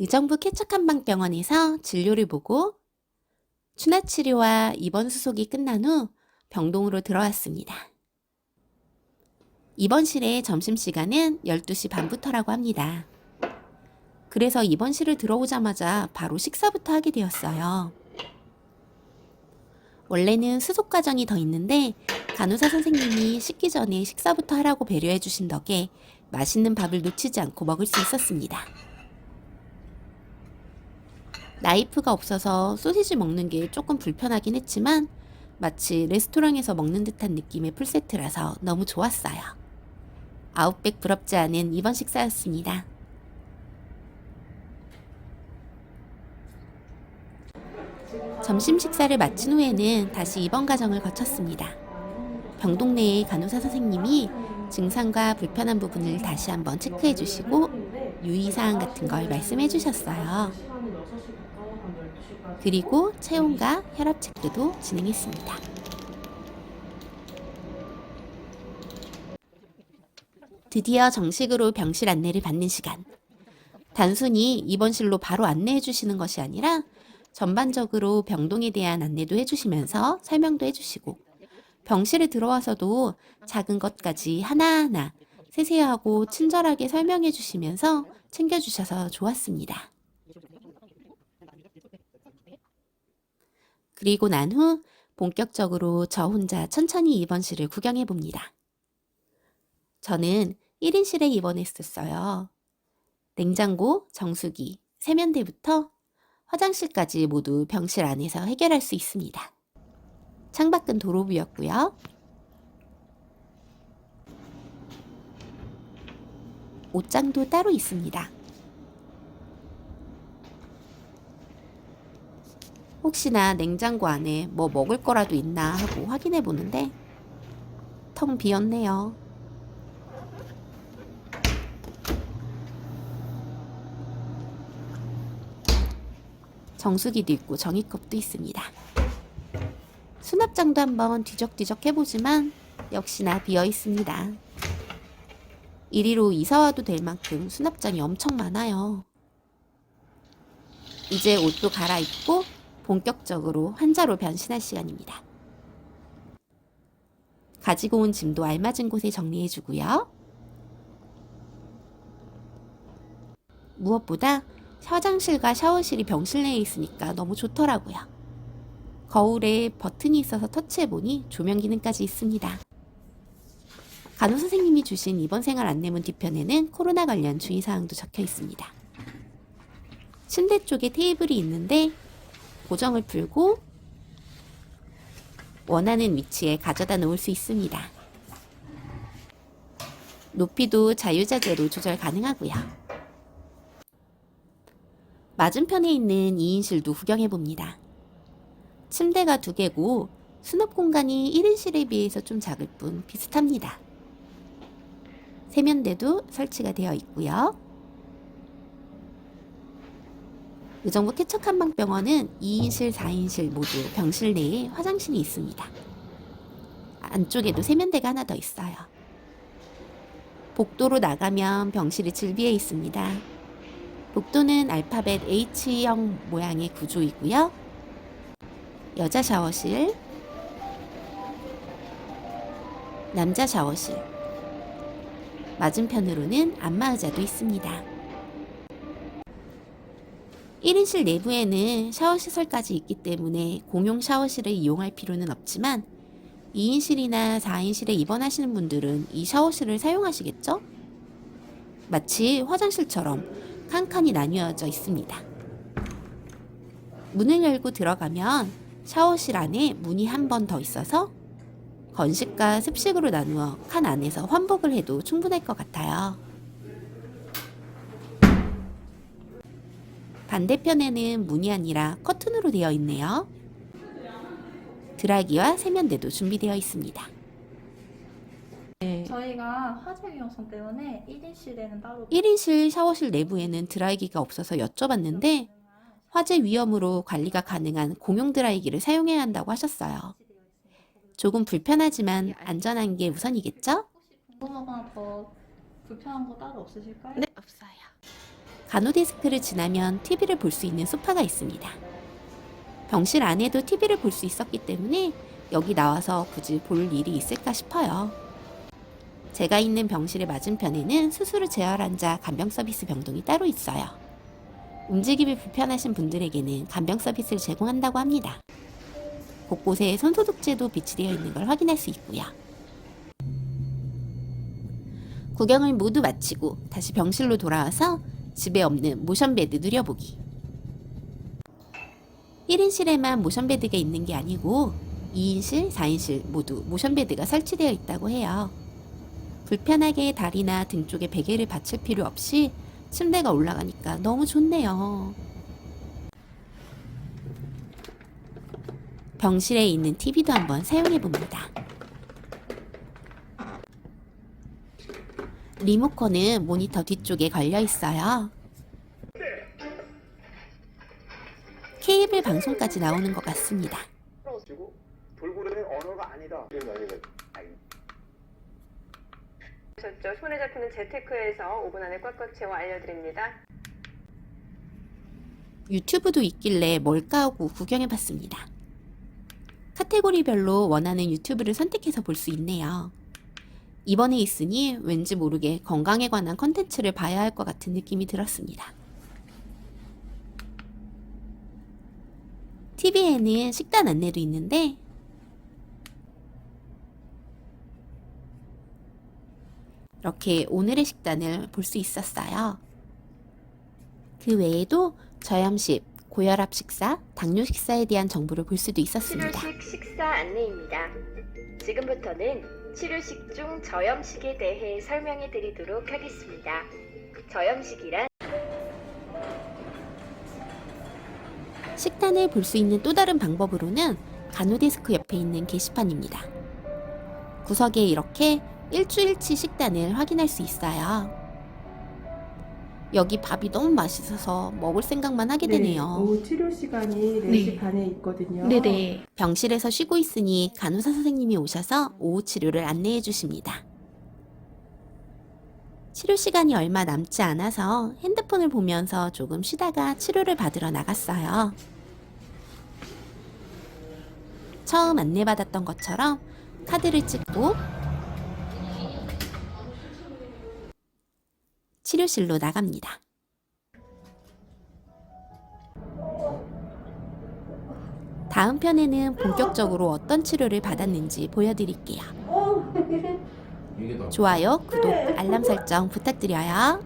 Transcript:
의정부 쾌척한방병원에서 진료를 보고 추나 치료와 입원 수속이 끝난 후 병동으로 들어왔습니다. 입원실의 점심시간은 12시 반부터라고 합니다. 그래서 입원실을 들어오자마자 바로 식사부터 하게 되었어요. 원래는 수속 과정이 더 있는데 간호사 선생님이 씻기 전에 식사부터 하라고 배려해 주신 덕에 맛있는 밥을 놓치지 않고 먹을 수 있었습니다. 나이프가 없어서 소시지 먹는 게 조금 불편하긴 했지만 마치 레스토랑에서 먹는 듯한 느낌의 풀세트라서 너무 좋았어요. 아웃백 부럽지 않은 이번 식사였습니다. 점심 식사를 마친 후에는 다시 입원 과정을 거쳤습니다. 병동 내의 간호사 선생님이 증상과 불편한 부분을 다시 한번 체크해 주시고 유의사항 같은 걸 말씀해 주셨어요. 그리고 체온과 혈압 체크도 진행했습니다. 드디어 정식으로 병실 안내를 받는 시간. 단순히 입원실로 바로 안내해 주시는 것이 아니라 전반적으로 병동에 대한 안내도 해주시면서 설명도 해주시고 병실에 들어와서도 작은 것까지 하나하나 세세하고 친절하게 설명해 주시면서 챙겨주셔서 좋았습니다. 그리고 난 후 본격적으로 저 혼자 천천히 입원실을 구경해 봅니다. 저는 1인실에 입원했었어요. 냉장고, 정수기, 세면대부터 화장실까지 모두 병실 안에서 해결할 수 있습니다. 창밖은 도로뷰였고요. 옷장도 따로 있습니다. 혹시나 냉장고 안에 뭐 먹을 거라도 있나 하고 확인해 보는데 텅 비었네요. 정수기도 있고 종이컵도 있습니다. 수납장도 한번 뒤적뒤적 해보지만 역시나 비어 있습니다. 이리로 이사와도 될 만큼 수납장이 엄청 많아요. 이제 옷도 갈아입고 본격적으로 환자로 변신할 시간입니다. 가지고 온 짐도 알맞은 곳에 정리해 주고요. 무엇보다 화장실과 샤워실이 병실 내에 있으니까 너무 좋더라고요. 거울에 버튼이 있어서 터치해보니 조명 기능까지 있습니다. 간호 선생님이 주신 입원 생활 안내문 뒤편에는 코로나 관련 주의사항도 적혀 있습니다. 침대 쪽에 테이블이 있는데 고정을 풀고 원하는 위치에 가져다 놓을 수 있습니다. 높이도 자유자재로 조절 가능하고요. 맞은편에 있는 2인실도 구경해 봅니다. 침대가 두 개고 수납 공간이 1인실에 비해서 좀 작을 뿐 비슷합니다. 세면대도 설치가 되어 있고요. 의정부 쾌척한방병원은 2인실, 4인실 모두 병실 내에 화장실이 있습니다. 안쪽에도 세면대가 하나 더 있어요. 복도로 나가면 병실이 즐비해 있습니다. 복도는 알파벳 H형 모양의 구조이고요. 여자 샤워실, 남자 샤워실, 맞은편으로는 안마 의자도 있습니다. 1인실 내부에는 샤워 시설까지 있기 때문에 공용 샤워실을 이용할 필요는 없지만 2인실이나 4인실에 입원하시는 분들은 이 샤워실을 사용하시겠죠? 마치 화장실처럼 칸칸이 나뉘어져 있습니다. 문을 열고 들어가면 샤워실 안에 문이 한 번 더 있어서 건식과 습식으로 나누어 칸 안에서 환복을 해도 충분할 것 같아요. 반대편에는 문이 아니라 커튼으로 되어 있네요. 드라이기와 세면대도 준비되어 있습니다. 저희가 화재 위험성 때문에 1인실에는 따로 1인실 샤워실 내부에는 드라이기가 없어서 여쭤봤는데 화재 위험으로 관리가 가능한 공용 드라이기를 사용해야 한다고 하셨어요. 조금 불편하지만 안전한 게 우선이겠죠? 궁금하거나 더 불편한 거 따로 없으실까요? 네, 없어요. 간호데스크를 지나면 TV를 볼 수 있는 소파가 있습니다. 병실 안에도 TV를 볼 수 있었기 때문에 여기 나와서 굳이 볼 일이 있을까 싶어요. 제가 있는 병실의 맞은편에는 수술을 재활한 자 간병 서비스 병동이 따로 있어요. 움직임이 불편하신 분들에게는 간병 서비스를 제공한다고 합니다. 곳곳에 손소독제도 비치되어 있는 걸 확인할 수 있고요. 구경을 모두 마치고 다시 병실로 돌아와서 집에 없는 모션베드 누려보기. 1인실에만 모션베드가 있는 게 아니고 2인실, 4인실 모두 모션베드가 설치되어 있다고 해요. 불편하게 다리나 등 쪽에 베개를 받칠 필요 없이 침대가 올라가니까 너무 좋네요. 병실에 있는 TV도 한번 사용해 봅니다. 리모컨은 모니터 뒤쪽에 걸려 있어요. 케이블 방송까지 나오는 것 같습니다. 돌고래는 언어가 아니다. 하셨죠. 손에 잡히는 재테크에서 5분 안에 꽉꽉 채워 알려드립니다. 유튜브도 있길래 뭘까 하고 구경해 봤습니다. 카테고리별로 원하는 유튜브를 선택해서 볼 수 있네요. 이번에 있으니 왠지 모르게 건강에 관한 컨텐츠를 봐야 할 것 같은 느낌이 들었습니다. TV에는 식단 안내도 있는데 이렇게 오늘의 식단을 볼 수 있었어요. 그 외에도 저염식, 고혈압 식사, 당뇨 식사에 대한 정보를 볼 수도 있었습니다. 식사 안내입니다. 지금부터는 치료식 중 저염식에 대해 설명해 드리도록 하겠습니다. 저염식이란 식단을 볼 수 있는 또 다른 방법으로는 간호데스크 옆에 있는 게시판입니다. 구석에 이렇게 일주일치 식단을 확인할 수 있어요. 여기 밥이 너무 맛있어서 먹을 생각만 하게 되네요. 오후 치료 시간이 4시 반에 있거든요. 네네. 병실에서 쉬고 있으니 간호사 선생님이 오셔서 오후 치료를 안내해 주십니다. 치료 시간이 얼마 남지 않아서 핸드폰을 보면서 조금 쉬다가 치료를 받으러 나갔어요. 처음 안내받았던 것처럼 카드를 찍고 치료실로 나갑니다. 다음 편에는 본격적으로 어떤 치료를 받았는지 보여드릴게요. 좋아요, 구독, 알람 설정 부탁드려요. 아.